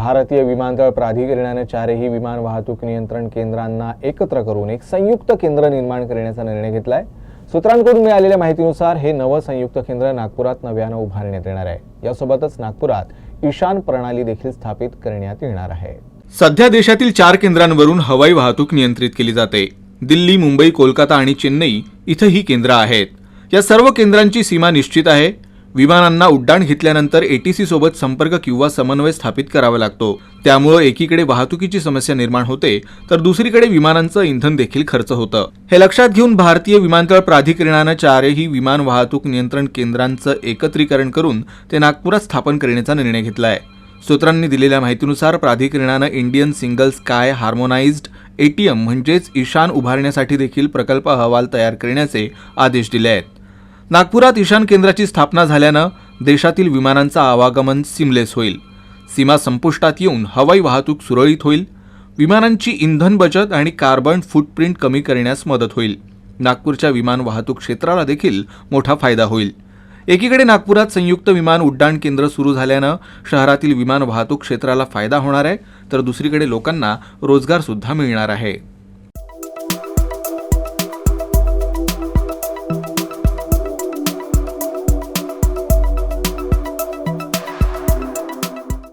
भारतीय विमानतळ प्राधिकरणाने चारही विमान वाहतूक नियंत्रण केंद्रांना एकत्र करून एक संयुक्त केंद्र निर्माण करण्याचा निर्णय घेतला आहे सूत्रांकडून मिळालेल्या माहितीनुसार हे नवं संयुक्त केंद्र नागपुरात नव्यानं उभारण्यात येणार आहे. यासोबतच नागपुरात ईशान प्रणाली देखील स्थापित करण्यात येणार आहे. सध्या देशातील चार केंद्रांवरून हवाई वाहतूक नियंत्रित केली जाते. दिल्ली मुंबई कोलकाता आणि चेन्नई इथं ही केंद्र आहेत. या सर्व केंद्रांची सीमा निश्चित आहे. विमानांना उड्डाण घेतल्यानंतर एटीसी सोबत संपर्क किंवा समन्वय स्थापित करावा लागतो. त्यामुळे एकीकडे वाहतुकीची समस्या निर्माण होते तर दुसरीकडे विमानांचं इंधन देखील खर्च होतं. हे लक्षात घेऊन भारतीय विमानतळ प्राधिकरणानं चारही विमान वाहतूक नियंत्रण केंद्रांचं एकत्रीकरण करून ते नागपुरात स्थापन करण्याचा निर्णय घेतलाय. सूत्रांनी दिलेल्या माहितीनुसार प्राधिकरणानं Indian single sky harmonised ATM म्हणजेच ईशान उभारण्यासाठी देखील प्रकल्प अहवाल तयार करण्याचे आदेश दिले आहेत. नागपुरात ईशान केंद्राची स्थापना झाल्यानं देशातील विमानांचं आवागमन सिमलेस होईल. सीमा संपुष्टात येऊन हवाई वाहतूक सुरळीत होईल. विमानांची इंधन बचत आणि कार्बन फूटप्रिंट कमी करण्यास मदत होईल. नागपूरच्या विमान वाहतूक क्षेत्राला देखील मोठा फायदा होईल. एकीकडे नागपुरात संयुक्त विमान उड्डाण केंद्र सुरू झाल्यानं शहरातील विमान वाहतूक क्षेत्राला फायदा होणार आहे तर दुसरीकडे लोकांना रोजगारसुद्धा मिळणार आहे.